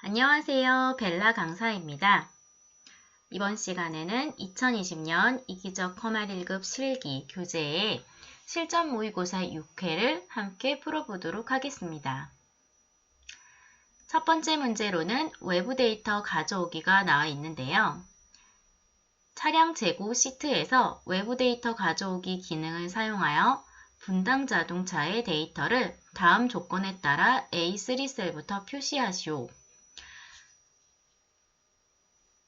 안녕하세요. 벨라 강사입니다. 이번 시간에는 2020년 이기적 커말 1급 실기 교재의 실전 모의고사 6회를 함께 풀어보도록 하겠습니다. 첫 번째 문제로는 외부 데이터 가져오기가 나와 있는데요. 차량 재고 시트에서 외부 데이터 가져오기 기능을 사용하여 분당 자동차의 데이터를 다음 조건에 따라 A3 셀부터 표시하시오.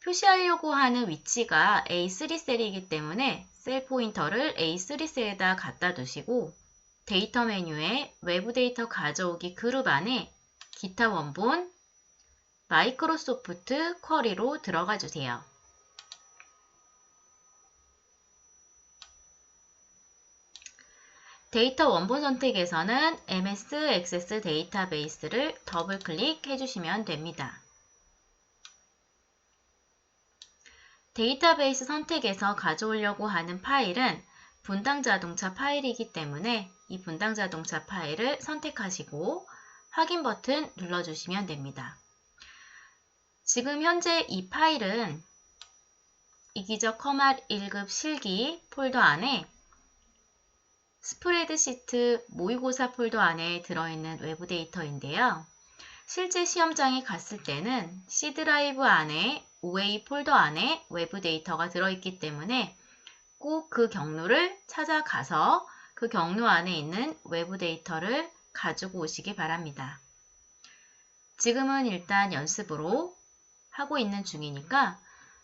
표시하려고 하는 위치가 A3 셀이기 때문에 셀 포인터를 A3 셀에다 갖다 두시고 데이터 메뉴에 외부 데이터 가져오기 그룹 안에 기타 원본 마이크로소프트 쿼리로 들어가 주세요. 데이터 원본 선택에서는 MS 액세스 데이터베이스를 더블 클릭해 주시면 됩니다. 데이터베이스 선택에서 가져오려고 하는 파일은 분당 자동차 파일이기 때문에 이 분당 자동차 파일을 선택하시고 확인 버튼 눌러주시면 됩니다. 지금 현재 이 파일은 이기적 커말 1급 실기 폴더 안에 스프레드시트 모의고사 폴더 안에 들어있는 외부 데이터인데요. 실제 시험장에 갔을 때는 C 드라이브 안에 OA 폴더 안에 외부 데이터가 들어있기 때문에 꼭 그 경로를 찾아가서 그 경로 안에 있는 외부 데이터를 가지고 오시기 바랍니다. 지금은 일단 연습으로 하고 있는 중이니까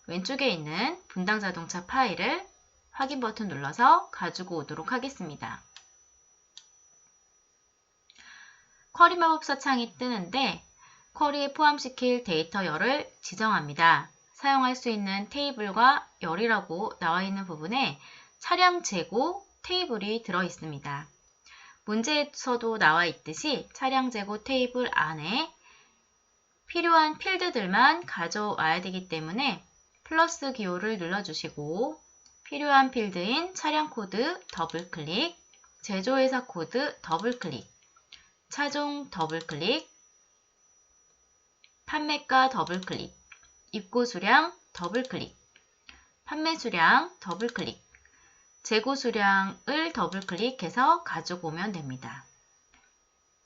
왼쪽에 있는 분당 자동차 파일을 확인 버튼 눌러서 가지고 오도록 하겠습니다. 쿼리 마법사 창이 뜨는데 쿼리에 포함시킬 데이터 열을 지정합니다. 사용할 수 있는 테이블과 열이라고 나와 있는 부분에 차량 재고 테이블이 들어 있습니다. 문제에서도 나와 있듯이 차량 재고 테이블 안에 필요한 필드들만 가져와야 되기 때문에 플러스 기호를 눌러주시고 필요한 필드인 차량 코드 더블 클릭, 제조회사 코드 더블 클릭, 차종 더블 클릭, 판매가 더블 클릭, 입고 수량 더블 클릭, 판매 수량 더블 클릭, 재고 수량을 더블 클릭해서 가지고 오면 됩니다.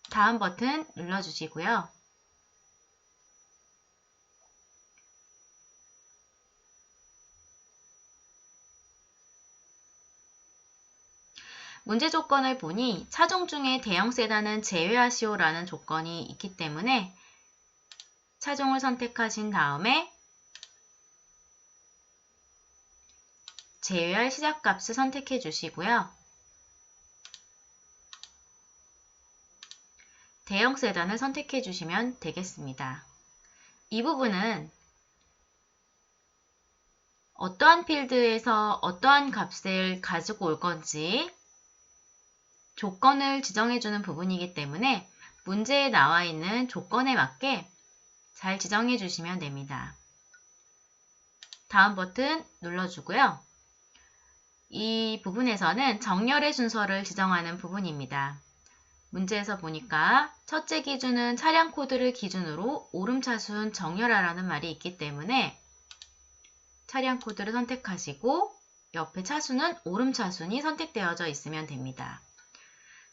다음 버튼 눌러주시고요. 문제 조건을 보니 차종 중에 대형 세단은 제외하시오라는 조건이 있기 때문에 차종을 선택하신 다음에 제외할 시작값을 선택해 주시고요. 대형 세단을 선택해 주시면 되겠습니다. 이 부분은 어떠한 필드에서 어떠한 값을 가지고 올 건지 조건을 지정해주는 부분이기 때문에 문제에 나와 있는 조건에 맞게 잘 지정해 주시면 됩니다. 다음 버튼 눌러주고요. 이 부분에서는 정렬의 순서를 지정하는 부분입니다. 문제에서 보니까 첫째 기준은 차량 코드를 기준으로 오름차순 정렬하라는 말이 있기 때문에 차량 코드를 선택하시고 옆에 차순은 오름차순이 선택되어져 있으면 됩니다.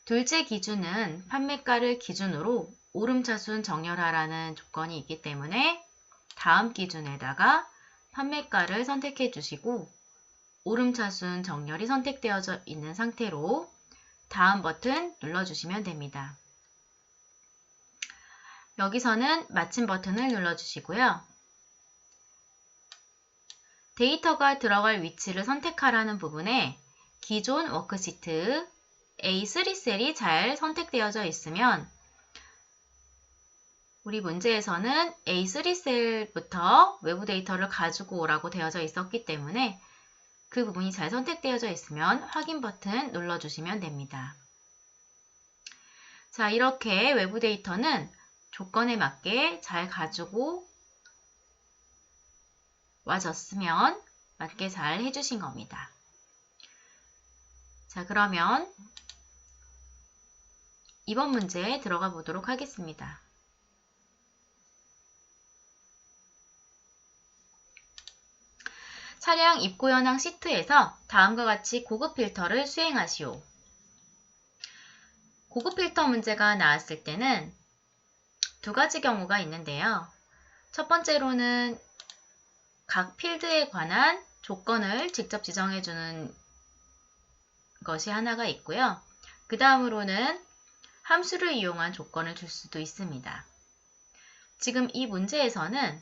둘째 기준은 판매가를 기준으로 오름차순 정렬하라는 조건이 있기 때문에 다음 기준에다가 판매가를 선택해 주시고 오름차순 정렬이 선택되어져 있는 상태로 다음 버튼 눌러주시면 됩니다. 여기서는 마침 버튼을 눌러주시고요. 데이터가 들어갈 위치를 선택하라는 부분에 기존 워크시트 A3 셀이 잘 선택되어져 있으면 우리 문제에서는 A3 셀부터 외부 데이터를 가지고 오라고 되어져 있었기 때문에 그 부분이 잘 선택되어져 있으면 확인 버튼 눌러주시면 됩니다. 자, 이렇게 외부 데이터는 조건에 맞게 잘 가지고 와졌으면 맞게 잘 해주신 겁니다. 자, 그러면 이번 문제에 들어가 보도록 하겠습니다. 차량 입고 현황 시트에서 다음과 같이 고급 필터를 수행하시오. 고급 필터 문제가 나왔을 때는 두 가지 경우가 있는데요. 첫 번째로는 각 필드에 관한 조건을 직접 지정해주는 것이 하나가 있고요. 그 다음으로는 함수를 이용한 조건을 줄 수도 있습니다. 지금 이 문제에서는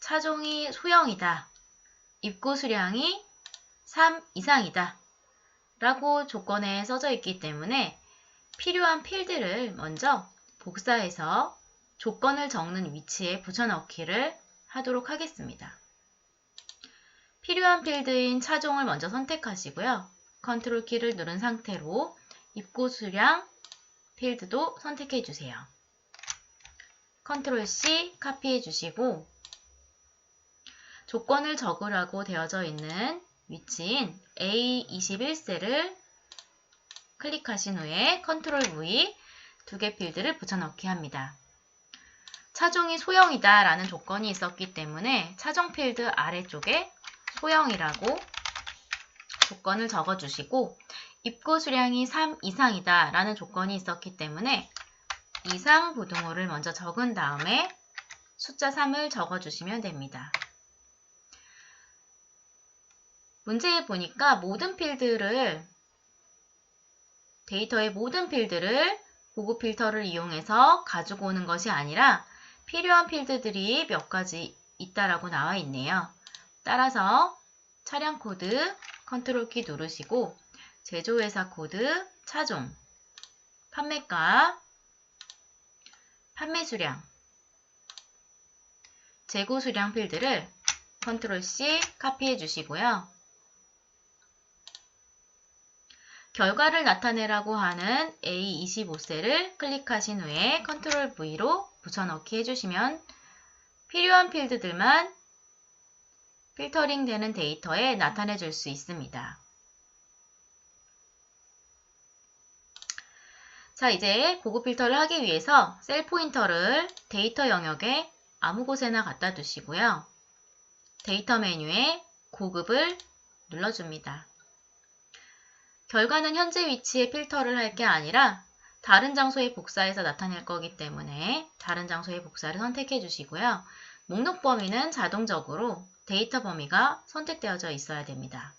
차종이 소형이다. 입고 수량이 3 이상이다. 라고 조건에 써져 있기 때문에 필요한 필드를 먼저 복사해서 조건을 적는 위치에 붙여넣기를 하도록 하겠습니다. 필요한 필드인 차종을 먼저 선택하시고요. 컨트롤 키를 누른 상태로 입고 수량 필드도 선택해 주세요. 컨트롤 C 카피해 주시고 조건을 적으라고 되어져 있는 위치인 A21셀을 클릭하신 후에 컨트롤 V 두 개 필드를 붙여넣기 합니다. 차종이 소형이다 라는 조건이 있었기 때문에 차종 필드 아래쪽에 소형이라고 조건을 적어주시고 입고 수량이 3 이상이다 라는 조건이 있었기 때문에 이상 부등호를 먼저 적은 다음에 숫자 3을 적어주시면 됩니다. 문제에 보니까 모든 필드를 데이터의 모든 필드를 고급 필터를 이용해서 가지고 오는 것이 아니라 필요한 필드들이 몇 가지 있다라고 나와 있네요. 따라서 차량 코드 컨트롤 키 누르시고 제조회사 코드 차종 판매가 판매 수량 재고 수량 필드를 컨트롤 C 카피해 주시고요. 결과를 나타내라고 하는 A25셀을 클릭하신 후에 컨트롤 V로 붙여넣기 해주시면 필요한 필드들만 필터링 되는 데이터에 나타내 줄 수 있습니다. 자, 이제 고급 필터를 하기 위해서 셀 포인터를 데이터 영역에 아무 곳에나 갖다 두시고요. 데이터 메뉴에 고급을 눌러줍니다. 결과는 현재 위치에 필터를 할 게 아니라 다른 장소에 복사해서 나타낼 거기 때문에 다른 장소에 복사를 선택해 주시고요. 목록 범위는 자동적으로 데이터 범위가 선택되어져 있어야 됩니다.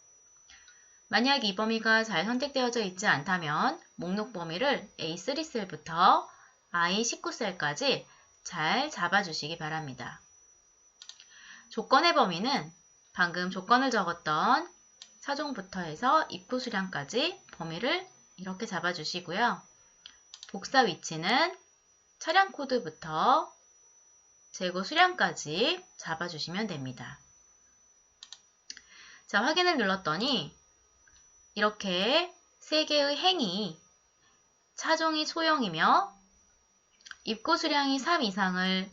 만약 이 범위가 잘 선택되어져 있지 않다면 목록 범위를 A3 셀부터 I19 셀까지 잘 잡아주시기 바랍니다. 조건의 범위는 방금 조건을 적었던 차종부터 해서 입구 수량까지 범위를 이렇게 잡아주시고요. 복사 위치는 차량 코드부터 재고 수량까지 잡아주시면 됩니다. 자, 확인을 눌렀더니 이렇게 세 개의 행이 차종이 소형이며 입고 수량이 3 이상을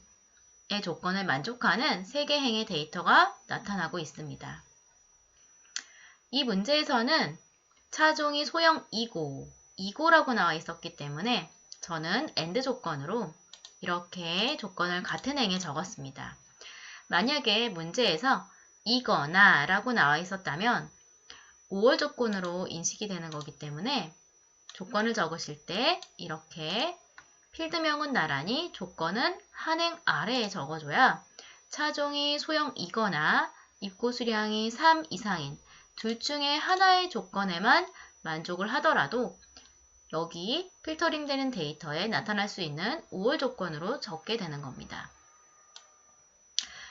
의 조건을 만족하는 세개 행의 데이터가 나타나고 있습니다. 이 문제에서는 차종이 소형 2고, 2고라고 나와 있었기 때문에 저는 AND 조건으로 이렇게 조건을 같은 행에 적었습니다. 만약에 문제에서 이거나 라고 나와 있었다면 5월 조건으로 인식이 되는 거기 때문에 조건을 적으실 때 이렇게 필드명은 나란히 조건은 한 행 아래에 적어줘야 차종이 소형이거나 입고 수량이 3 이상인 둘 중에 하나의 조건에만 만족을 하더라도 여기 필터링 되는 데이터에 나타날 수 있는 5월 조건으로 적게 되는 겁니다.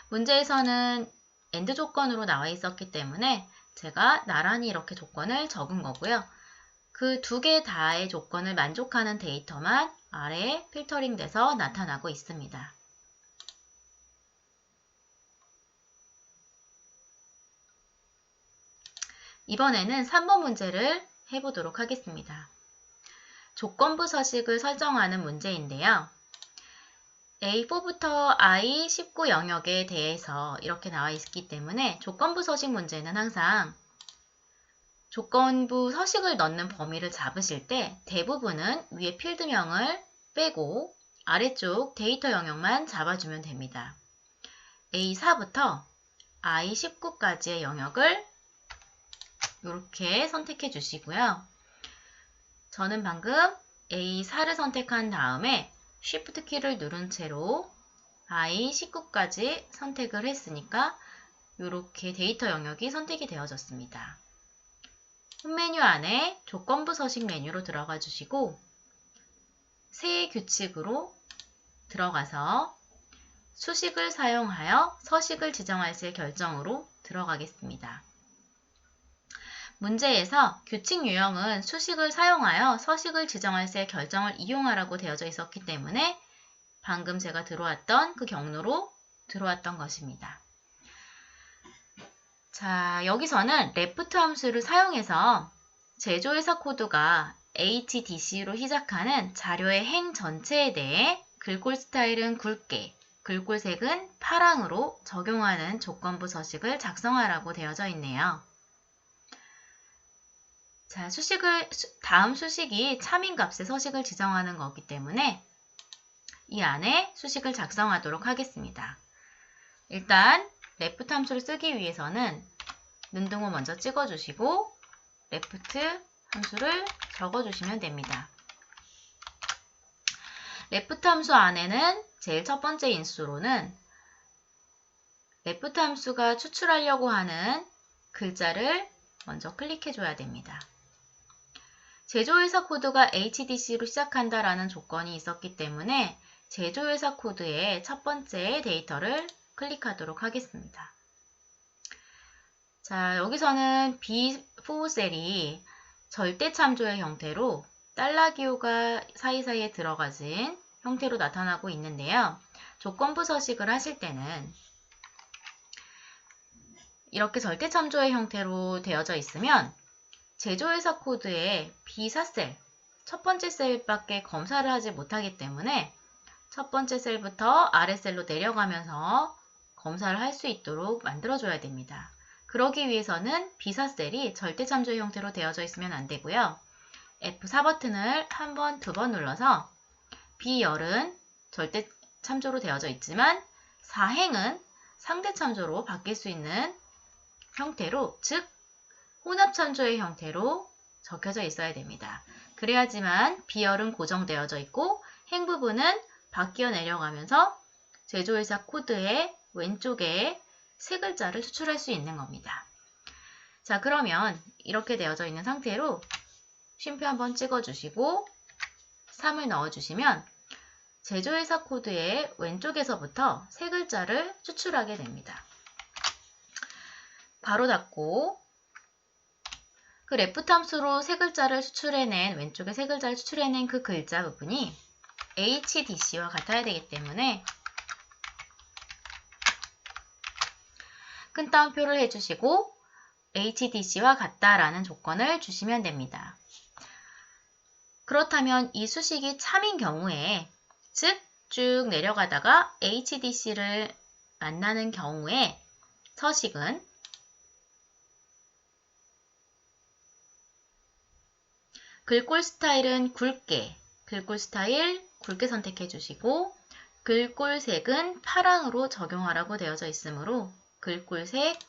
문제에서는 AND 조건으로 나와 있었기 때문에 제가 나란히 이렇게 조건을 적은 거고요. 그 두 개 다의 조건을 만족하는 데이터만 아래에 필터링 돼서 나타나고 있습니다. 이번에는 3번 문제를 해보도록 하겠습니다. 조건부 서식을 설정하는 문제인데요. A4부터 I19 영역에 대해서 이렇게 나와 있기 때문에 조건부 서식 문제는 항상 조건부 서식을 넣는 범위를 잡으실 때 대부분은 위에 필드명을 빼고 아래쪽 데이터 영역만 잡아주면 됩니다. A4부터 I19까지의 영역을 이렇게 선택해 주시고요. 저는 방금 A4를 선택한 다음에 Shift 키를 누른 채로 I19까지 선택을 했으니까 이렇게 데이터 영역이 선택이 되어졌습니다. 홈 메뉴 안에 조건부 서식 메뉴로 들어가 주시고 새 규칙으로 들어가서 수식을 사용하여 서식을 지정할 새 결정으로 들어가겠습니다. 문제에서 규칙 유형은 수식을 사용하여 서식을 지정할 새 결정을 이용하라고 되어져 있었기 때문에 방금 제가 들어왔던 그 경로로 들어왔던 것입니다. 자, 여기서는 left 함수를 사용해서 제조회사 코드가 HDC로 시작하는 자료의 행 전체에 대해 글꼴 스타일은 굵게, 글꼴 색은 파랑으로 적용하는 조건부 서식을 작성하라고 되어져 있네요. 자, 수식을, 다음 수식이 참인값의 서식을 지정하는 거기 때문에 이 안에 수식을 작성하도록 하겠습니다. 일단 레프트 함수를 쓰기 위해서는 눈등호 먼저 찍어주시고 레프트 함수를 적어주시면 됩니다. 레프트 함수 안에는 제일 첫 번째 인수로는 레프트 함수가 추출하려고 하는 글자를 먼저 클릭해 줘야 됩니다. 제조회사 코드가 HDC로 시작한다라는 조건이 있었기 때문에 제조회사 코드의 첫 번째 데이터를 클릭하도록 하겠습니다. 자, 여기서는 B4 셀이 절대 참조의 형태로 달러 기호가 사이사이에 들어가진 형태로 나타나고 있는데요. 조건부 서식을 하실 때는 이렇게 절대 참조의 형태로 되어져 있으면 제조회사 코드의 B4셀, 첫 번째 셀밖에 검사를 하지 못하기 때문에 첫 번째 셀부터 아래 셀로 내려가면서 검사를 할 수 있도록 만들어줘야 됩니다. 그러기 위해서는 비사셀이 절대 참조 형태로 되어져 있으면 안 되고요. F4 버튼을 한 번, 두 번 눌러서 B열은 절대 참조로 되어져 있지만 사행은 상대 참조로 바뀔 수 있는 형태로, 즉 혼합 참조의 형태로 적혀져 있어야 됩니다. 그래야지만 B열은 고정되어져 있고 행 부분은 바뀌어 내려가면서 제조회사 코드의 왼쪽에 세 글자를 추출할 수 있는 겁니다. 자, 그러면 이렇게 되어져 있는 상태로 쉼표 한번 찍어주시고 3을 넣어주시면 제조회사 코드의 왼쪽에서부터 세 글자를 추출하게 됩니다. 바로 닫고 그 레프트 함수로 세 글자를 추출해낸 왼쪽에 세 글자를 추출해낸 그 글자 부분이 HDC와 같아야 되기 때문에 큰 따옴표를 해주시고 HDC와 같다라는 조건을 주시면 됩니다. 그렇다면 이 수식이 참인 경우에 즉 쭉 내려가다가 HDC를 만나는 경우에 서식은 글꼴 스타일은 굵게, 글꼴 스타일 굵게 선택해 주시고 글꼴 색은 파랑으로 적용하라고 되어져 있으므로 글꼴 색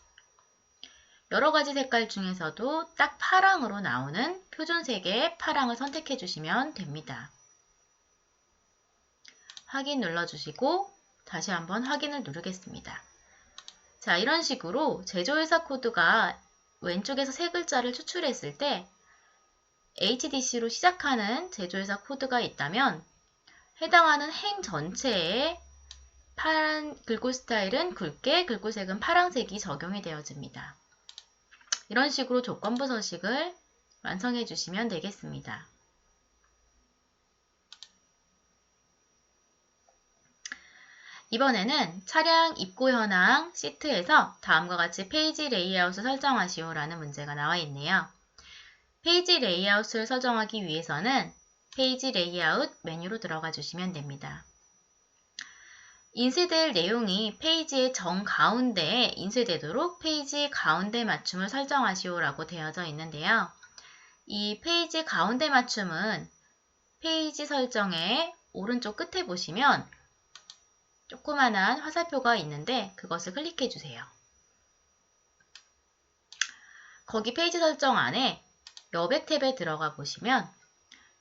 여러 가지 색깔 중에서도 딱 파랑으로 나오는 표준색의 파랑을 선택해 주시면 됩니다. 확인 눌러주시고 다시 한번 확인을 누르겠습니다. 자, 이런 식으로 제조회사 코드가 왼쪽에서 세 글자를 추출했을 때 HDC로 시작하는 제조회사 코드가 있다면 해당하는 행 전체에 파란 글꼴 스타일은 굵게, 글꼴색은 파란색이 적용이 되어집니다. 이런 식으로 조건부 서식을 완성해 주시면 되겠습니다. 이번에는 차량 입고 현황 시트에서 다음과 같이 페이지 레이아웃을 설정하시오 라는 문제가 나와 있네요. 페이지 레이아웃을 설정하기 위해서는 페이지 레이아웃 메뉴로 들어가 주시면 됩니다. 인쇄될 내용이 페이지의 정가운데에 인쇄되도록 페이지 가운데 맞춤을 설정하시오라고 되어져 있는데요. 이 페이지 가운데 맞춤은 페이지 설정의 오른쪽 끝에 보시면 조그만한 화살표가 있는데 그것을 클릭해 주세요. 거기 페이지 설정 안에 여백 탭에 들어가 보시면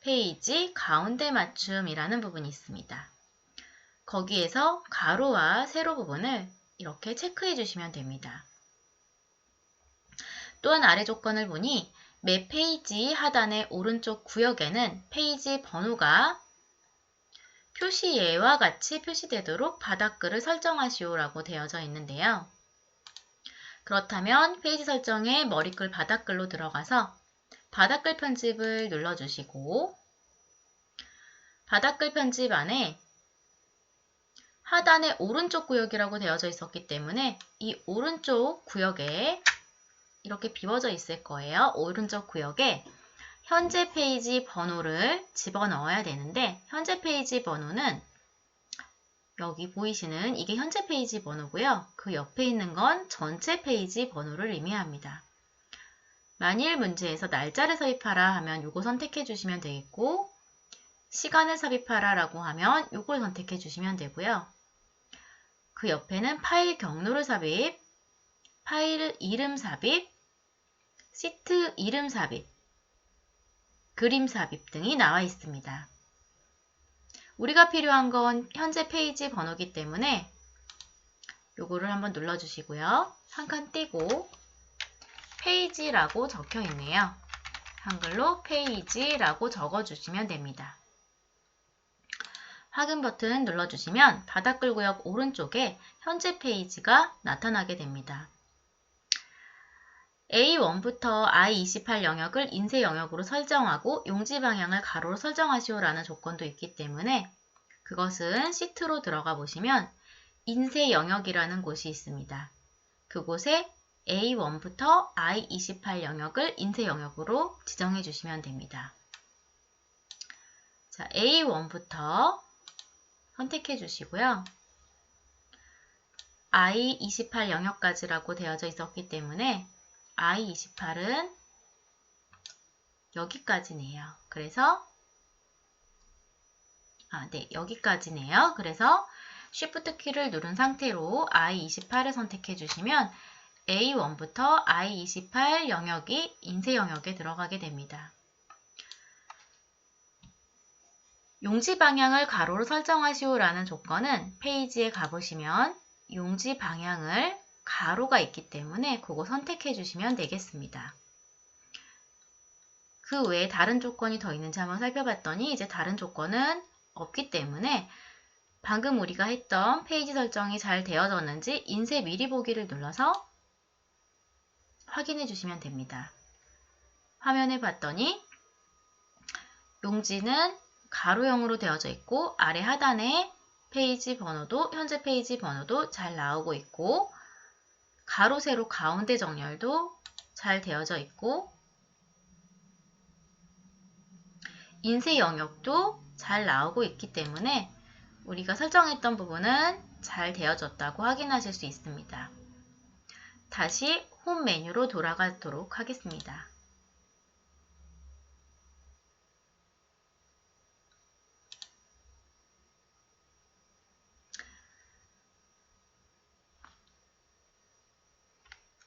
페이지 가운데 맞춤이라는 부분이 있습니다. 거기에서 가로와 세로 부분을 이렇게 체크해 주시면 됩니다. 또한 아래 조건을 보니 매 페이지 하단의 오른쪽 구역에는 페이지 번호가 표시 예와 같이 표시되도록 바닥글을 설정하시오 라고 되어져 있는데요. 그렇다면 페이지 설정에 머리글 바닥글로 들어가서 바닥글 편집을 눌러주시고 바닥글 편집 안에 하단의 오른쪽 구역이라고 되어져 있었기 때문에 이 오른쪽 구역에 이렇게 비워져 있을 거예요. 오른쪽 구역에 현재 페이지 번호를 집어넣어야 되는데 현재 페이지 번호는 여기 보이시는 이게 현재 페이지 번호고요. 그 옆에 있는 건 전체 페이지 번호를 의미합니다. 만일 문제에서 날짜를 삽입하라 하면 이거 선택해 주시면 되겠고 시간을 삽입하라 라고 하면 이걸 선택해 주시면 되고요. 그 옆에는 파일 경로를 삽입, 파일 이름 삽입, 시트 이름 삽입, 그림 삽입 등이 나와 있습니다. 우리가 필요한 건 현재 페이지 번호기 때문에 요거를 한번 눌러주시고요. 한 칸 띄고 페이지라고 적혀 있네요. 한글로 페이지라고 적어주시면 됩니다. 확인 버튼 눌러주시면 바닥글 구역 오른쪽에 현재 페이지가 나타나게 됩니다. A1부터 I28 영역을 인쇄 영역으로 설정하고 용지 방향을 가로로 설정하시오라는 조건도 있기 때문에 그것은 시트로 들어가 보시면 인쇄 영역이라는 곳이 있습니다. 그곳에 A1부터 I28 영역을 인쇄 영역으로 지정해 주시면 됩니다. 자, A1부터 선택해 주시고요. I28 영역까지라고 되어져 있었기 때문에 I28은 여기까지네요. 그래서 아, 네, 여기까지네요. 그래서 Shift 키를 누른 상태로 I28을 선택해 주시면 A1부터 I28 영역이 인쇄 영역에 들어가게 됩니다. 용지 방향을 가로로 설정하시오라는 조건은 페이지에 가보시면 용지 방향을 가로가 있기 때문에 그거 선택해 주시면 되겠습니다. 그 외에 다른 조건이 더 있는지 한번 살펴봤더니 이제 다른 조건은 없기 때문에 방금 우리가 했던 페이지 설정이 잘 되어졌는지 인쇄 미리 보기를 눌러서 확인해 주시면 됩니다. 화면에 봤더니 용지는 가로형으로 되어져 있고 아래 하단에 페이지 번호도 현재 페이지 번호도 잘 나오고 있고 가로 세로 가운데 정렬도 잘 되어져 있고 인쇄 영역도 잘 나오고 있기 때문에 우리가 설정했던 부분은 잘 되어졌다고 확인하실 수 있습니다. 다시 홈 메뉴로 돌아가도록 하겠습니다.